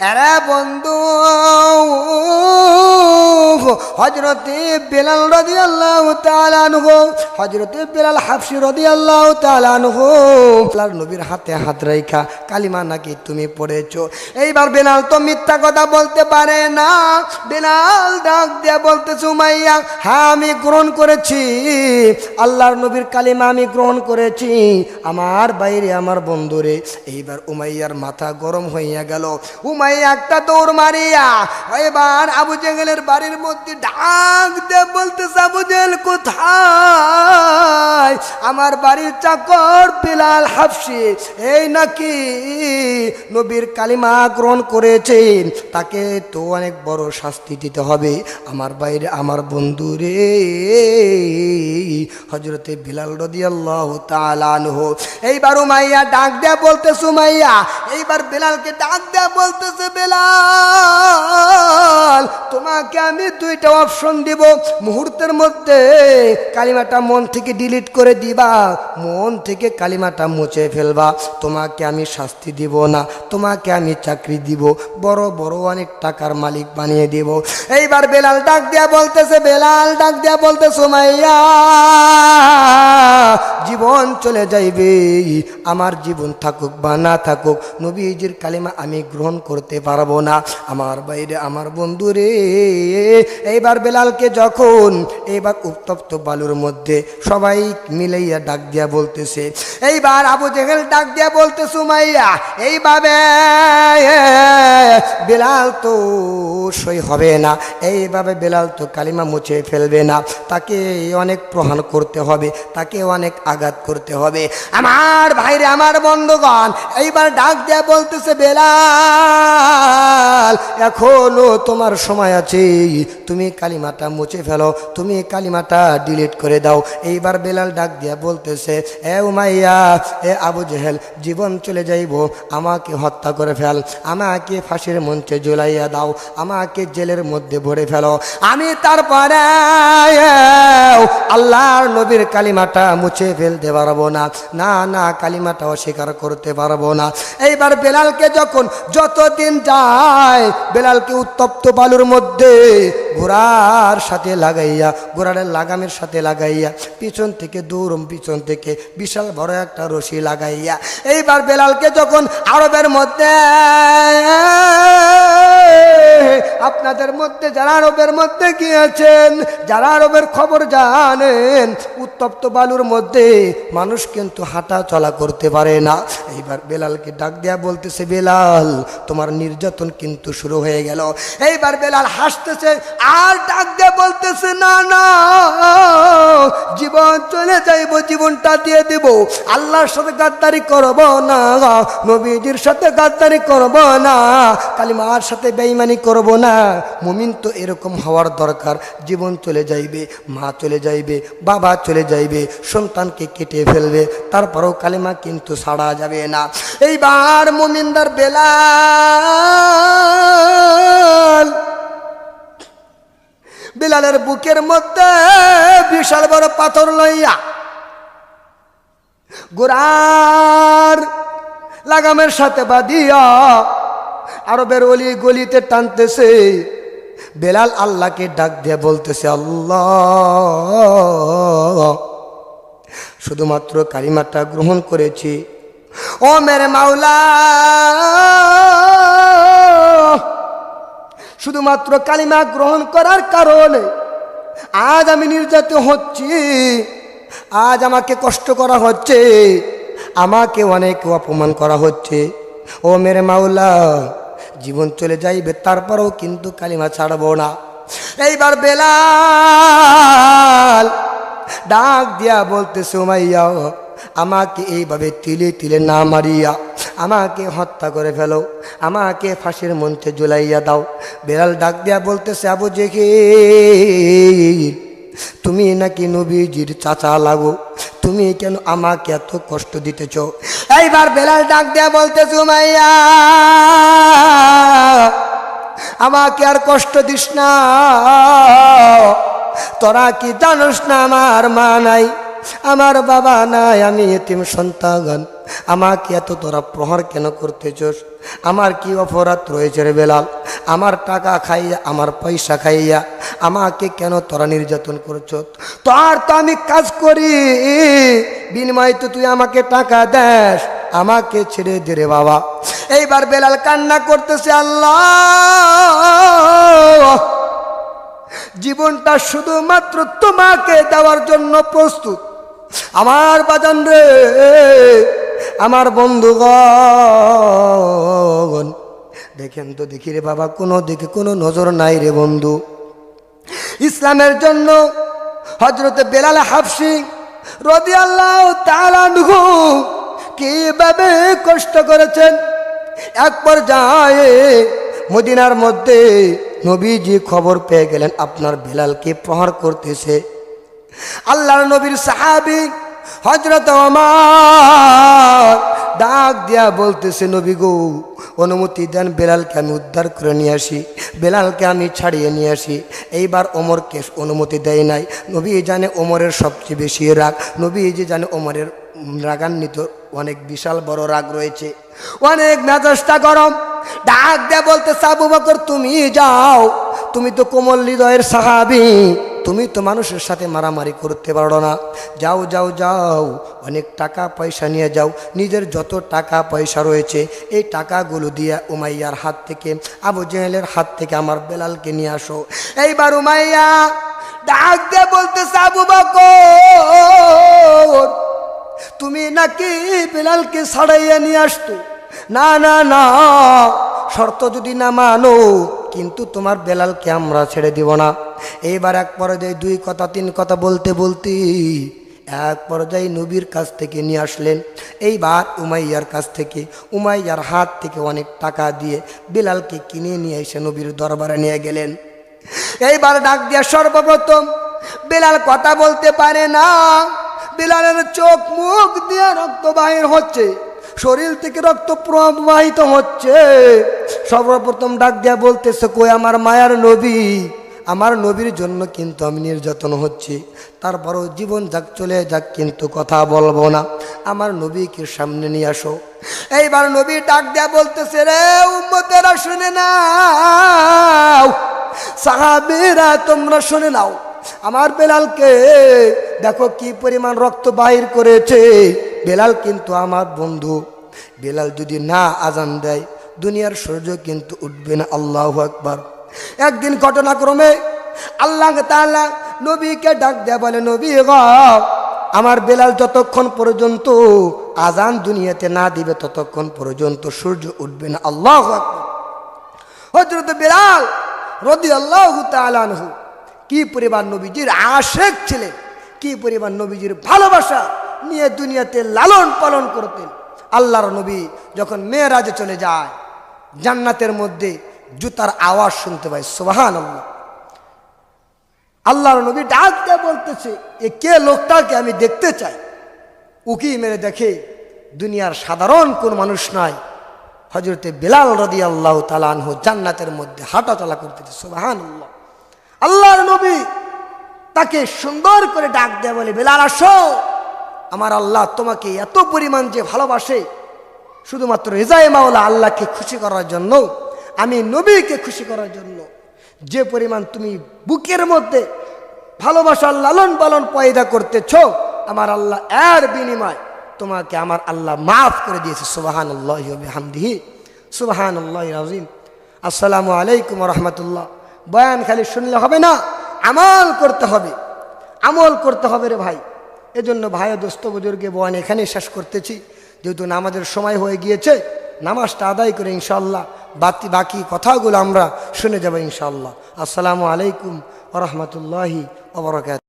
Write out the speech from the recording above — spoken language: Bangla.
এরা বন্ধু হজরতে বেলাল রদি আল্লাহ তালানহ হজরতে বেলাল হাফসি রদি আল্লাহ তালানহ আল্লাহর নবীর হাতে হাত রেখা কালিমা নাকি তুমি পড়েছো? এইবার বেলাল তো মিথ্যা কথা বলতে পারে না। বেলাল ডাক দিয়ে বলতে সুমাইয়া হ্যাঁ আমি গ্রহণ করেছি। আল্লাহর নবীর কালিমা আমি গ্রহণ করেছি। আমার বাইরে আমার বন্ধুরে। এইবার উমাইয়ার মাথা গরম হইয়া গেল। উমাইয়া একটা দৌড় মারিয়া, এবার আবু জেগেলের বাড়ির মধ্যে ডাক দে বলতে সাবুজেল জেল কোথায়? আমার বাড়ির চাকর বিলাল হাফসি, এই নাকি নবীর কালিমা গ্রহণ করেছেন তাকে তো অনেক বড় শাস্তি দিতে হবে। আমার বাইরে, আমার বন্ধু রে হজরতে বিলাল রদিয়াল্লাহ তালানহ এইবার উমাইয়া ডাক দেয়া বলতে সুমাইয়া এইবার বেলালকে ডাক দেয়া বলতেছে, বেলাল, তোমাকে আমি দুইটা অপশন দিব। মুহূর্তের মধ্যে কালিমাটা মন থেকে ডিলিট করে দিবা। মন থেকে কালিমাটা মুছে ফেলবা। তোমাকে আমি শাস্তি দিব না, তোমাকে আমি চাকরি দিব। বড় বড় অনেক টাকার মালিক বানিয়ে দিব। এইবার বেলাল ডাক দেয়া বলতেছে, বেলাল ডাক দেয়া বলতে সুমাইয়া জীবন চলে যাইবে, আমার জীবন থাকুক বা না থাকুক, নবীজির কালিমা আমি গ্রহণ করতে পারব না। আমার বাইরে আমার বন্ধু রে। এইবার বেলালকে যখন, এইবার উত্তপ্ত বালুর মধ্যে সবাই মিলাইয়া ডাক দিয়া বলতেছে, এইবার আবু জেহেল ডাক দিয়া বলতে সুমাইয়া, এইভাবে বেলাল তো সই হবে না, এইভাবে বেলাল তো কালিমা মুছে ফেলবে না, তাকে অনেক প্রহাণ করতে হবে, তাকে অনেক আঘাত করতে হবে। আমার ভাইরে, আমার বন্ধুগণ, এইবার ডাক দেয়া বলতেছে, বেলাল, এখনও তোমার সময় আছে, তুমি কালিমাটা মুছে ফেলো, তুমি কালিমাটা ডিলিট করে দাও। এইবার বেলাল ডাক দিয়া বলতেছে, এ উমাইয়া, এ আবু জেহেল, জীবন চলে যাইব, আমাকে হত্যা করে ফেল। আমাকে ফাঁসির মঞ্চে ঝুলাইয়া দাও, আমাকে জেলের মধ্যে ভরে ফেলো। আমি তারপরে আল্লাহর নবীর কালিমাটা মুছে ফেলতে পারব না। না না, কালিমাটা অস্বীকার করতে পারব না। এইবার বেলালকে যখন যতদিন যায়, বেলালকে উত্তপ্ত বালুর মধ্যে ঘোড়ার সাথে লাগাইয়া, ঘোড়ার লাগামের সাথে লাগাইয়া পিছন থেকে দূর পিছন থেকে বিশাল বড় একটা রশি লাগাইয়া এইবার বেলালকে যখন আরবের মধ্যে আপনাদের মধ্যে যারা আরবের মধ্যে গিয়েছেন, যারা আরবের খবর জানেন, উত্তপ্ত বালুর মধ্যে মানুষ কিন্তু হাঁটা চলা করতে পারে না। এইবার বেলালকে ডাক দেয়া বলতেছে, বেলাল, তোমার নির্যাতন কিন্তু শুরু হয়ে গেল। এইবার বেলাল হাসতেছে, আর ডাক দেয়া বলতেছে, না না, জীবন চলে যাইব, জীবনটা দিয়ে দেব। আল্লাহর সাথে গাদ্দারি করব না, নবীজির সাথে গাদ্দারি করব না, কালিমার সাথে বেইমানি করব না। মুমিন তো এরকম হওয়ার দরকার। জীবন চলে যাইবে, মা চলে যাইবে, বাবা চলে যাইবে, সন্তানকে কেটে ফেলবে, তারপরেও কালিমা কিন্তু ছাড়া যাবে না। এইবার মুমিনদার বেলাল, বিলালের বুকের মধ্যে বিশাল বড় পাথর লইয়া গোড়ার লাগামের সাথে বাঁধিয়া আরবের অলি গলিতে টানতেছে। বেলাল আল্লাহকে ডাক দিয়ে বলতেছে, আল্লাহ, শুধুমাত্র কালিমাটা গ্রহণ করেছি। ও মেরে মাওলা, শুধুমাত্র কালিমা গ্রহণ করার কারণে আজ আমি নির্যাতিত হচ্ছি। আজ আমাকে কষ্ট করা হচ্ছে। আমাকে অনেক অপমান করা হচ্ছে। ও মেরে মাওলা জীবন চলে যাইবে, তারপরেও কিন্তু কালিমা ছাড়বো না। এইবার বেলাল ডাক দিয়া বলতে সুমাইয়া আমাকে এইভাবে তিলে তিলে না মারিয়া, আমাকে হত্যা করে ফেলো, আমাকে ফাঁসির মঞ্চে ঝুলাইয়া দাও। বেলাল ডাক দিয়া বলতেছে, আবু জেগে তুমি নাকি নবীজির চাচা লাগো তুমি কেন আমাকে এত কষ্ট দিতেছ? এইবার বেলাল ডাক দেয়া বলতে সুমাইয়া আমাকে আর কষ্ট দিস না। তোরা কি জানোস না, আমার মা নাই। আমার বাবা নাই, আমি এতিম সন্তান। আমাকে এত তোরা প্রহার কেন করতেছস? আমার কি অপরাধ রয়েছে রে বেলাল? আমার টাকা খাইয়া, আমার পয়সা খাইয়া আমাকে কেন তোরা নির্যাতন করছ তোর তো আমি কাজ করি। বিনিময়ে তো তুই আমাকে টাকা দেস। আমাকে ছেড়ে দে রে বাবা। এইবার বেলাল কান্না করতেছে, আল্লাহ! জীবনটা শুধুমাত্র তোমাকে দেওয়ার জন্য প্রস্তুত। আমার বাজান রে, আমার বন্ধুগণ। দেখেন তো দেখি রে বাবা, কোনো দিকে কোনো নজর নাই রে বন্ধু। ইসলামের জন্য হজরতে বেলাল হাফসি রদি আল্লাহ তালানহু কীভাবে কষ্ট করেছেন? এক পর্যায়ে মদিনার মধ্যে নবীজি খবর পেয়ে গেলেন, আপনার বেলালকে প্রহার করতেছে। আল্লাহর নবীর সাহাবি হজরত আমার ডাক দিয়া বলতেছে, নবী গো, অনুমতি দেন বেলালকে আমি উদ্ধার করে নিয়ে আসি, বেলালকে আমি ছাড়িয়ে নিয়ে আসি। এইবার ওমরকে অনুমতি দেয় নাই। নবী জানে ওমরের সবচেয়ে বেশি রাগ। নবী যে জানে ওমরের রাগান্বিত, অনেক বিশাল বড় রাগ রয়েছে। অনেক মেজাজটা গরম। ডাক দেয়া বলতে সাবু বকর, তুমি যাও। তুমি তো কোমল হৃদয়ের সাহাবি। তুমি তো মানুষের সাথে মারামারি করতে পারো না। যাও যাও যাও, অনেক টাকা পয়সা নিয়ে যাও। নিজের যত টাকা পয়সা রয়েছে, এই টাকাগুলো দিয়ে উমাইয়ার হাত থেকে, আবু জেহেলের হাত থেকে আমার বেলালকে নিয়ে আসো। এইবার উমাইয়া ডাক দিয়ে বলতেছে, আবু বকর, তুমি নাকি বেলালকে ছাড়াইয়া নিয়ে আসতো? না না না, শর্ত যদি না মানো কিন্তু তোমার বেলালকে আমরা ছেড়ে দিব না। এইবার এক পর্যায়ে দুই কথা, তিন কথা বলতে বলতে এক পর্যায়ে নবীর কাছ থেকে নিয়ে আসলেন। এইবার উমাইয়ার কাছ থেকে, উমাইয়ার হাত থেকে অনেক টাকা দিয়ে বেলালকে কিনে নিয়ে এসে নবীর দরবারে নিয়ে গেলেন। এইবার ডাক দিয়া সর্বপ্রথম, বেলাল কথা বলতে পারে না। বেলালের চোখ মুখ দিয়ে রক্ত বাহির হচ্ছে, শরীর থেকে রক্ত প্রবাহিত হচ্ছে। সর্বপ্রথম ডাক দিয়া বলতেছে, কই আমার মায়ার নবী? আমার নবীর জন্য কিন্তু আমি নির্যাতন হচ্ছি। তারপরও জীবন যাক, চলে যাক, কিন্তু কথা বলব না। আমার নবীকে সামনে নিয়ে আসো? এইবার নবী ডাক দেয়া বলতেছে, রে উম্মতেরা, শুনে নাও। সাহাবেরা, তোমরা শুনে নাও। আমার বেলালকে দেখো কি পরিমাণ রক্ত বাহির করেছে। বেলাল কিন্তু আমার বন্ধু। বেলাল যদি না আজান দেয় দুনিয়ার সূর্য কিন্তু উঠবে না, আল্লাহ একবার একদিন ঘটনাক্রমে আল্লাহ তাআলা নবীকে ডাক দেয়া বলে, নবী গ, আমার বেলাল যতক্ষণ পর্যন্ত আজান দুনিয়াতে না দিবে, ততক্ষণ পর্যন্ত সূর্য উঠবে না, আল্লাহ আকবার। বেলাল রদি আল্লাহ তালানহু কি পরিবার নবীজির আশেক ছিলেন, কি পরিবার নবীজির ভালোবাসা নিয়ে দুনিয়াতে লালন পালন করতেন। আল্লাহর নবী যখন মেয়েরাজে চলে যায় জান্নাতের মধ্যে জুতার আওয়াজ শুনতে পায় সোহান আল্লাহ আল্লাহর নবী ডাক দিয়ে বলতেছে, এ কে লোকটাকে আমি দেখতে চাই? উকি মেরে দেখে, দুনিয়ার সাধারণ কোন মানুষ নয় হজরতে বেলাল রদি আল্লাহ তালানহ জান্নাতের মধ্যে হাঁটা চলা করতেছে সোহান আল্লাহ আল্লাহর নবী তাকে সুন্দর করে ডাক দেয় বলে, বেলাল, আসো। আমার আল্লাহ তোমাকে এত পরিমাণ যে ভালোবাসে শুধুমাত্র রেজায় মাওলা আল্লাহকে খুশি করার জন্য, আমি নবীকে খুশি করার জন্য, যে পরিমাণ তুমি বুকের মধ্যে ভালোবাসার লালন পালন পয়দা করতেছ, আমার আল্লাহ এর বিনিময় তোমাকে আমার আল্লাহ মাফ করে দিয়েছে। সুবাহান আল্লাহ হামদিহি সুবাহান আল্লাহ রাজিম আসসালামু আলাইকুম রহমতুল্লাহ। বয়ান খালি শুনলে হবে না, আমল করতে হবে। আমল করতে হবে রে ভাই। এজন্য ভাই দোস্ত বুজুর্গে, বয়ান এখানে শেষ করতেছি। যেহেতু নামাজের সময় হয়ে গিয়েছে, নামাজটা আদায় করে ইনশাল্লাহ বাকি বাকি কথাগুলো আমরা শুনে যাব ইনশাল্লাহ আসসালামু আলাইকুম রহমতুল্লাহি ওবরাকাত